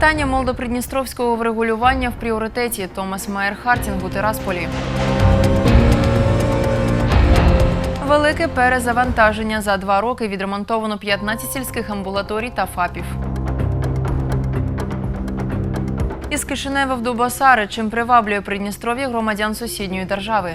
Питання молдопридністровського врегулювання в пріоритеті Томас Майер Хартінг у Тирасполі. Велике перезавантаження за два роки відремонтовано 15 сільських амбулаторій та ФАПів. Із Кишинева в Дубосари чим приваблює Придністров'я громадян сусідньої держави.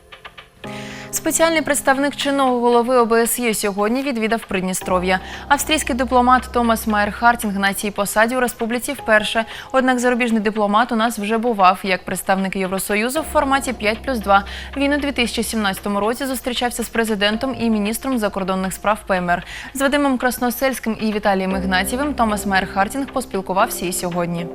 Спеціальний представник чинного голови ОБСЄ сьогодні відвідав Придністров'я. Австрійський дипломат Томас Майер Хартінг на цій посаді у республіці вперше. Однак зарубіжний дипломат у нас вже бував як представник Євросоюзу в форматі 5 плюс 2. Він у 2017 році зустрічався з президентом і міністром закордонних справ ПМР. З Вадимом Красносельським і Віталієм Ігнатєвим Томас Майер Хартінг поспілкувався і сьогодні.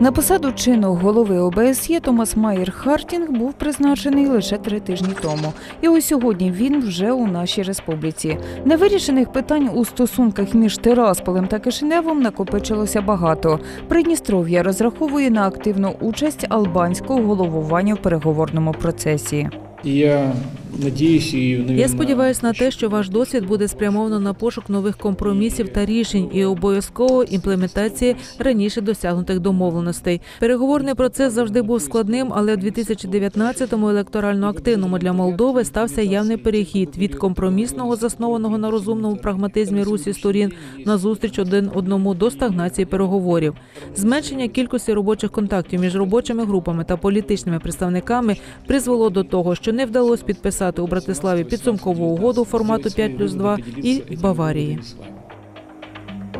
На посаду чинного голови ОБСЄ Томас Майер Хартінг був призначений лише три тижні тому. І ось сьогодні він вже у нашій республіці. Невирішених питань у стосунках між Тирасполем та Кишиневом накопичилося багато. Придністров'я розраховує на активну участь албанського головування в переговорному процесі. І я надіюсь і Я сподіваюся на те, що ваш досвід буде спрямовано на пошук нових компромісів та рішень і обов'язково імплементації раніше досягнутих домовленостей. Переговорний процес завжди був складним, але в 2019-му електорально активному для Молдови стався явний перехід від компромісного, заснованого на розумному прагматизмі Русі сторін на зустріч один одному до стагнації переговорів. Зменшення кількості робочих контактів між робочими групами та політичними представниками призвело до того, що не вдалося підписати у Братиславі підсумкову угоду формату 5 плюс 2 і в Баварії.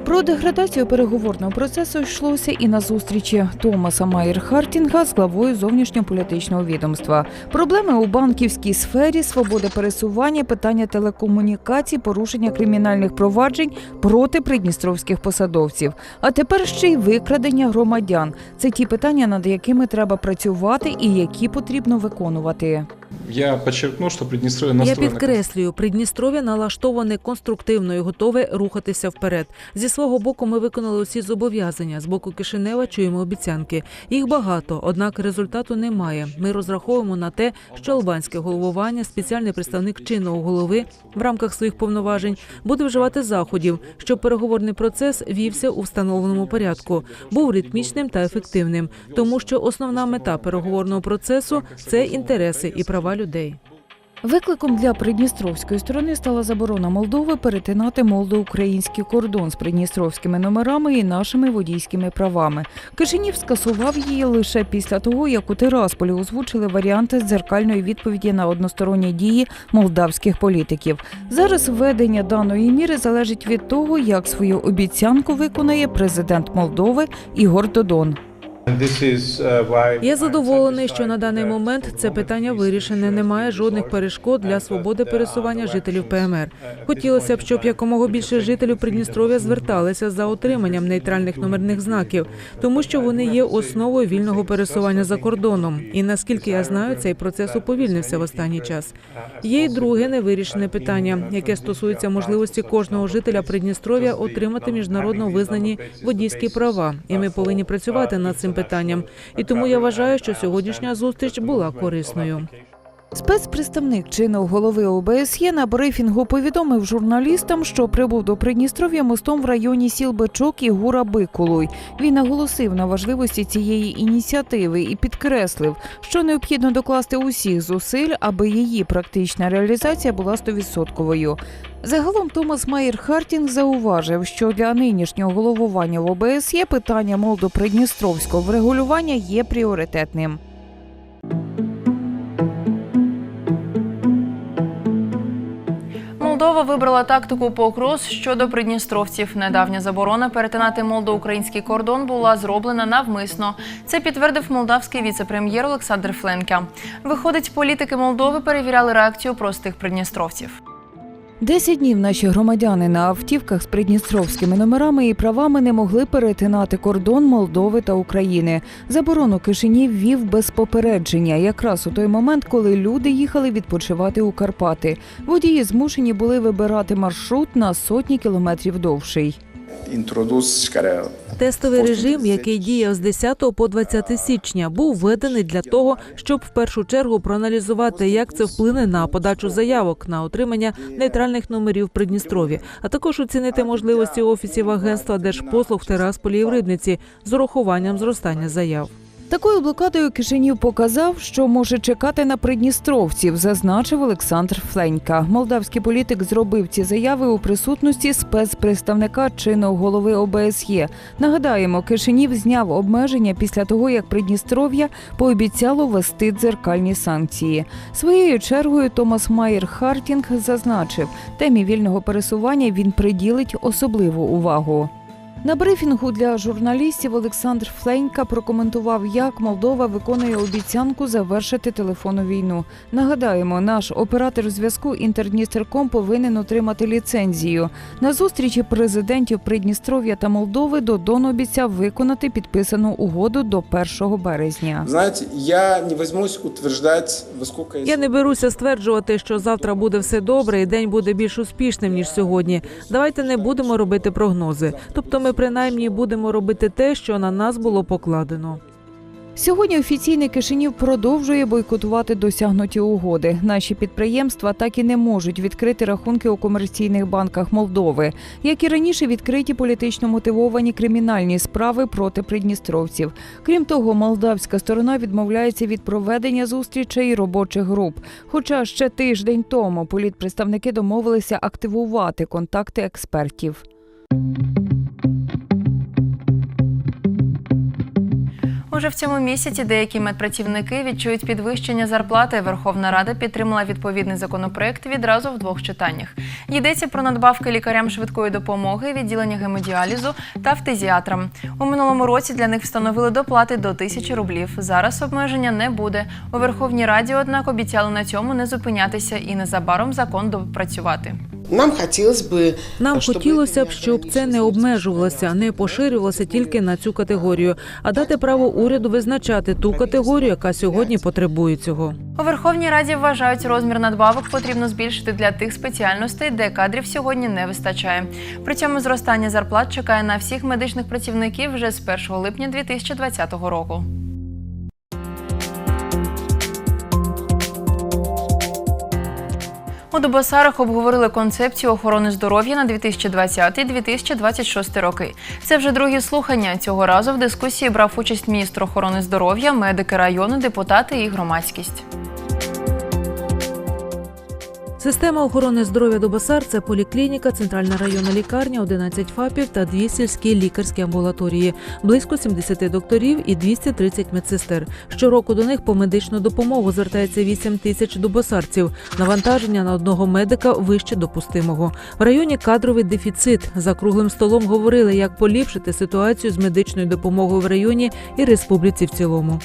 Про деградацію переговорного процесу йшлося і на зустрічі Томаса Майер Хартінга з главою зовнішньополітичного відомства. Проблеми у банківській сфері, свобода пересування, питання телекомунікацій, порушення кримінальних проваджень проти придністровських посадовців. А тепер ще й викрадення громадян. Це ті питання, над якими треба працювати і які потрібно виконувати. Я подчеркну, що Придністров'я Я підкреслюю, Придністров'я налаштоване конструктивно і готове рухатися вперед. Зі свого боку, ми виконали усі зобов'язання. З боку Кишинева чуємо обіцянки. Їх багато, однак результату немає. Ми розраховуємо на те, що албанське головування, спеціальний представник чинного голови в рамках своїх повноважень буде вживати заходів, щоб переговорний процес вівся у встановленому порядку, був ритмічним та ефективним, тому що основна мета переговорного процесу це інтереси і права людей. Викликом для придністровської сторони стала заборона Молдови перетинати молдо-український кордон з придністровськими номерами і нашими водійськими правами. Кишинів скасував її лише після того, як у Тирасполі озвучили варіанти дзеркальної відповіді на односторонні дії молдавських політиків. Зараз введення даної міри залежить від того, як свою обіцянку виконає президент Молдови Ігор Додон. Я задоволений, що на даний момент це питання вирішене. Немає жодних перешкод для свободи пересування жителів ПМР. Хотілося б, щоб якомога більше жителів Придністров'я зверталися за отриманням нейтральних номерних знаків, тому що вони є основою вільного пересування за кордоном. І наскільки я знаю, цей процес уповільнився в останній час. Є й друге невирішене питання, яке стосується можливості кожного жителя Придністров'я отримати міжнародно визнані водійські права, і ми повинні працювати над цим питанням. І тому я вважаю, що сьогоднішня зустріч була корисною. Спецпредставник чинного голови ОБСЄ на брифінгу повідомив журналістам, що прибув до Придністров'я мостом в районі сіл Бичок і Гура Бикулуй. Він наголосив на важливості цієї ініціативи і підкреслив, що необхідно докласти усіх зусиль, аби її практична реалізація була стовідсотковою. Загалом Томас Майер Хартінг зауважив, що для нинішнього головування в ОБСЄ питання молдо-придністровського врегулювання є пріоритетним. Молдова вибрала тактику покрос щодо придністровців. Недавня заборона перетинати молдо-український кордон була зроблена навмисно. Це підтвердив молдавський віце-прем'єр Олександр Фленка. Виходить, політики Молдови перевіряли реакцію простих придністровців. Десять днів наші громадяни на автівках з придністровськими номерами і правами не могли перетинати кордон Молдови та України. Заборону Кишинів вів без попередження, якраз у той момент, коли люди їхали відпочивати у Карпати. Водії змушені були вибирати маршрут на сотні кілометрів довший. Тестовий режим, який діяв з 10 по 20 січня, був введений для того, щоб в першу чергу проаналізувати, як це вплине на подачу заявок на отримання нейтральних номерів в Придністрові, а також оцінити можливості офісів агентства держпослуг в Терасполі і в Рибниці з урахуванням зростання заяв. Такою блокадою Кишинів показав, що може чекати на придністровців, зазначив Олександр Фленька. Молдавський політик зробив ці заяви у присутності спецпредставника чинного голови ОБСЄ. Нагадаємо, Кишинів зняв обмеження після того, як Придністров'я пообіцяло ввести дзеркальні санкції. Своєю чергою Томас Майер Хартінг зазначив, темі вільного пересування він приділить особливу увагу. На брифінгу для журналістів Олександр Фленька прокоментував, як Молдова виконує обіцянку завершити телефонну війну. Нагадаємо, наш оператор зв'язку Інтердністерком повинен отримати ліцензію. На зустрічі президентів Придністров'я та Молдови Додон обіцяв виконати підписану угоду до 1 березня. Знаете, я не возьмусь утверждать, во сколько Я не беруся стверджувати, що завтра буде все добре і день буде більш успішним ніж сьогодні. Давайте не будемо робити прогнози. Тобто, ми принаймні будемо робити те, що на нас було покладено. Сьогодні офіційний Кишинів продовжує бойкотувати досягнуті угоди. Наші підприємства так і не можуть відкрити рахунки у комерційних банках Молдови, як і раніше відкриті політично мотивовані кримінальні справи проти придністровців. Крім того, молдавська сторона відмовляється від проведення зустрічей робочих груп. Хоча ще тиждень тому політпредставники домовилися активувати контакти експертів. Уже в цьому місяці деякі медпрацівники відчують підвищення зарплати. Верховна Рада підтримала відповідний законопроект відразу в двох читаннях. Йдеться про надбавки лікарям швидкої допомоги, відділення гемодіалізу та фтизіатрам. У минулому році для них встановили доплати до тисячі рублів. Зараз обмеження не буде. У Верховній Раді, однак, обіцяли на цьому не зупинятися і незабаром закон допрацювати. Нам хотілося б Нам хотілося б, щоб це не обмежувалося, не поширювалося тільки на цю категорію, а дати право уряду визначати ту категорію, яка сьогодні потребує цього. У Верховній Раді вважають, розмір надбавок потрібно збільшити для тих спеціальностей, де кадрів сьогодні не вистачає. При цьому зростання зарплат чекає на всіх медичних працівників вже з 1 липня 2020 року. У Дубасарах обговорили концепцію охорони здоров'я на 2020-2026 роки. Це вже другі слухання. Цього разу в дискусії брав участь міністр охорони здоров'я, медики району, депутати і громадськість. Система охорони здоров'я Дубосар – це поліклініка, центральна районна лікарня, 11 ФАПів та дві сільські лікарські амбулаторії, близько 70 докторів і 230 медсестер. Щороку до них по медичну допомогу звертається 8 тисяч дубосарців. Навантаження на одного медика вище допустимого. В районі кадровий дефіцит. За круглим столом говорили, як поліпшити ситуацію з медичною допомогою в районі і республіці в цілому.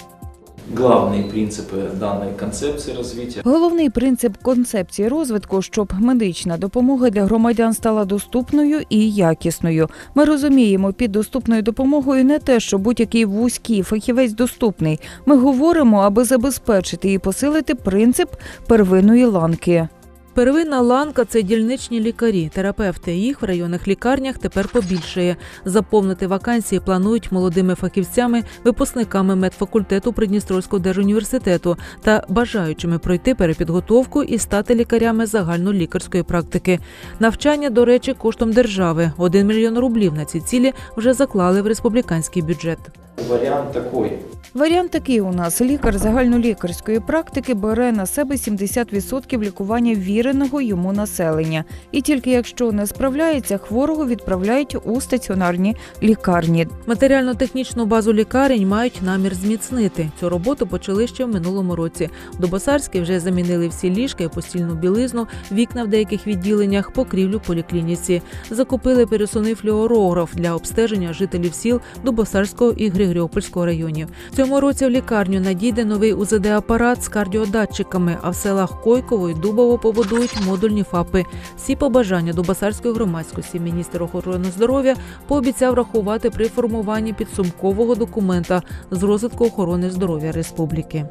Главные принцип даної концепції розвитку. Головний принцип концепції розвитку, щоб медична допомога для громадян стала доступною і якісною. Ми розуміємо під доступною допомогою не те, що будь-який вузький фахівець доступний. Ми говоримо, аби забезпечити і посилити принцип первинної ланки. Первинна ланка це дільничні лікарі, терапевти. Їх в районних лікарнях тепер побільшає. Заповнити вакансії планують молодими фахівцями, випускниками медфакультету Придністровського держуніверситету та бажаючими пройти перепідготовку і стати лікарями загальнолікарської практики. Навчання, до речі, коштом держави. Один мільйон рублів на ці цілі вже заклали в республіканський бюджет. Вариант такой. Варіант такий у нас: лікар загальнолікарської практики бере на себе 70% лікування віреного йому населення, і тільки якщо не справляється, хворого відправляють у стаціонарні лікарні. Матеріально-технічну базу лікарень мають намір зміцнити. Цю роботу почали ще в минулому році. В Дубосарській вже замінили всі ліжка і постільну білизну, вікна в деяких відділеннях, покрівлю поліклініці. Закупили пересувний флюорограф для обстеження жителів сіл Дубосарського і Григоріопольського районів. Цьому році в лікарню надійде новий УЗД-апарат з кардіодатчиками, а в селах Койково і Дубово побудують модульні ФАПи. Всі побажання до басарської громадськості міністр охорони здоров'я пообіцяв рахувати при формуванні підсумкового документа з розвитку охорони здоров'я республіки.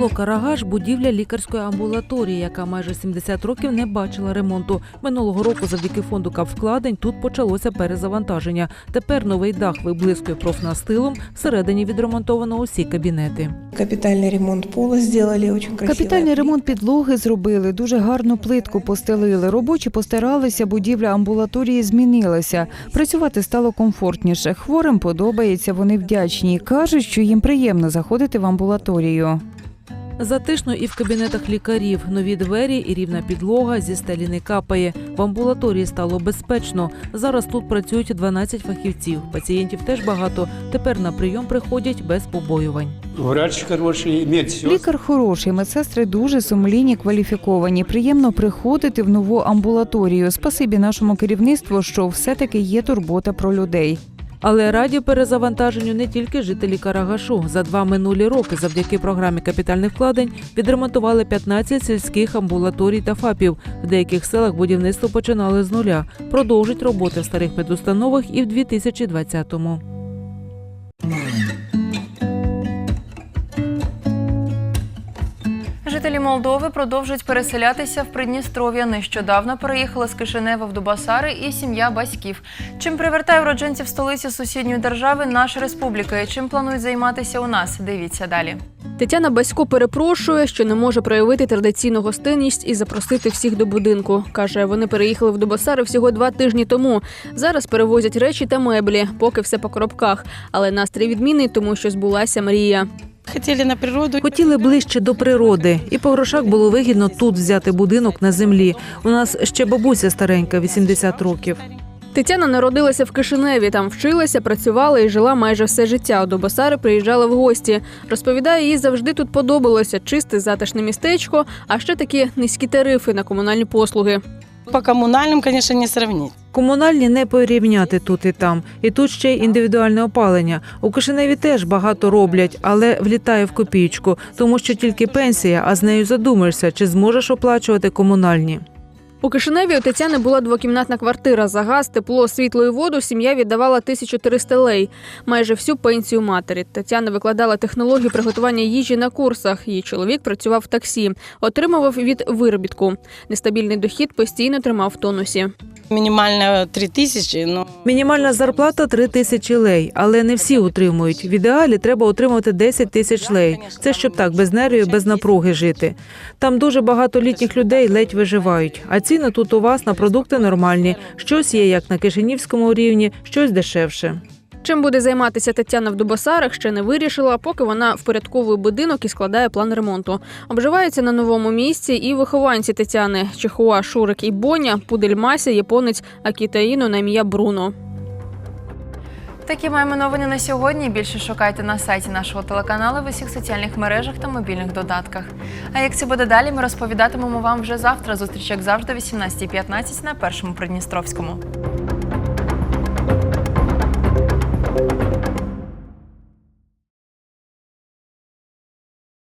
Село Карагаш будівля лікарської амбулаторії, яка майже 70 років не бачила ремонту. Минулого року, завдяки фонду капвкладень, тут почалося перезавантаження. Тепер новий дах виблискує профнастилом. Всередині відремонтовано усі кабінети. Капитальный ремонт пола сделали очень красиво. Капітальний ремонт підлоги зробили, дуже гарну плитку постелили. Робочі постаралися, будівля амбулаторії змінилася. Працювати стало комфортніше. Хворим подобається, вони вдячні. Кажуть, що їм приємно заходити в амбулаторію. Затишно і в кабінетах лікарів. Нові двері і рівна підлога зі стелі не капає. В амбулаторії стало безпечно. Зараз тут працюють 12 фахівців. Пацієнтів теж багато. Тепер на прийом приходять без побоювань. Врач хороший, медсестра. Лікар хороший, медсестри дуже сумлінні, кваліфіковані. Приємно приходити в нову амбулаторію. Спасибі нашому керівництву, що все-таки є турбота про людей. Але раді перезавантаженню не тільки жителі Карагашу. За два минулі роки, завдяки програмі капітальних вкладень, відремонтували 15 сільських амбулаторій та ФАПів. В деяких селах будівництво починали з нуля. Продовжить роботи в старих медустановах і в 2020-му. Жителі Молдови продовжують переселятися в Придністров'я. Нещодавно переїхала з Кишинева в Дубасари і сім'я батьків. Чим привертає уродженців столиці сусідньої держави наша республіка і чим планують займатися у нас? Дивіться далі. Тетяна Басько перепрошує, що не може проявити традиційну гостинність і запросити всіх до будинку. каже, вони переїхали в Дубасари всього два тижні тому. Зараз перевозять речі та меблі, поки все по коробках. Але настрій відмінний, тому що збулася мрія. Хотели на природу. Хотіли ближче до природи, і по грошах було вигідно тут взяти будинок на землі. У нас ще бабуся старенька, 80 років. Тетяна народилася в Кишиневі, там вчилася, працювала і жила майже все життя. До Басари приїжджала в гості. Розповідає, їй завжди тут подобалося чисте затишне містечко, а ще такі низькі тарифи на комунальні послуги. По коммунальным, конечно, не сравнить. Комунальні не порівняти тут і там. І тут ще й індивідуальне опалення. У Кишиневі теж багато роблять, але влітає в копійку, тому що тільки пенсія, а з нею задумаєшся, чи зможеш оплачувати комунальні. У Кишиневі у Тетяни була двокімнатна квартира. За газ, тепло, світло і воду сім'я віддавала 1300 лей, майже всю пенсію матері. Тетяна викладала технологію приготування їжі на курсах. Її чоловік працював в таксі, отримував від виробітку. Нестабільний дохід постійно тримав в тонусі. Минимально 3000, но Мінімальна зарплата 3 тисячі лей, але не всі утримують. В ідеалі треба отримувати 10 тисяч лей. Це щоб так без нервів, без напруги жити. Там дуже багато літніх людей ледь виживають. А ціни тут у вас на продукти нормальні. Щось є як на кишинівському рівні, щось дешевше. Чим буде займатися Тетяна в Дубасарах, ще не вирішила, поки вона впорядковує будинок і складає план ремонту. Обживаються на новому місці і вихованці Тетяни Чехуа, Шурик і Боня, Пудель Мася, японець Акітаїно на ім'я Бруно. Такі маємо новини на сьогодні. Більше шукайте на сайті нашого телеканалу в усіх соціальних мережах та мобільних додатках. А як це буде далі, ми розповідатимемо вам вже завтра. Зустріч, як завжди, о 18.15 на першому Придністровському. Thank you.